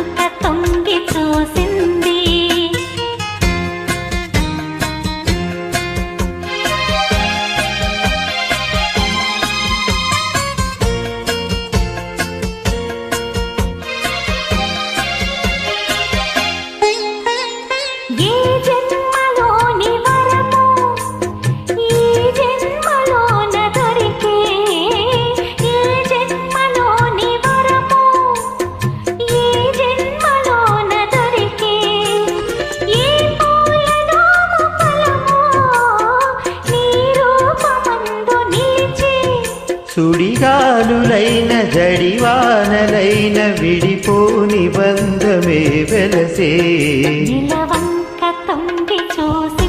అంత తొంగి చూసింది. సుడిగాలులైన జడివానలైన విడిపోని బంధమే వెలసే. నిలవంక చూసి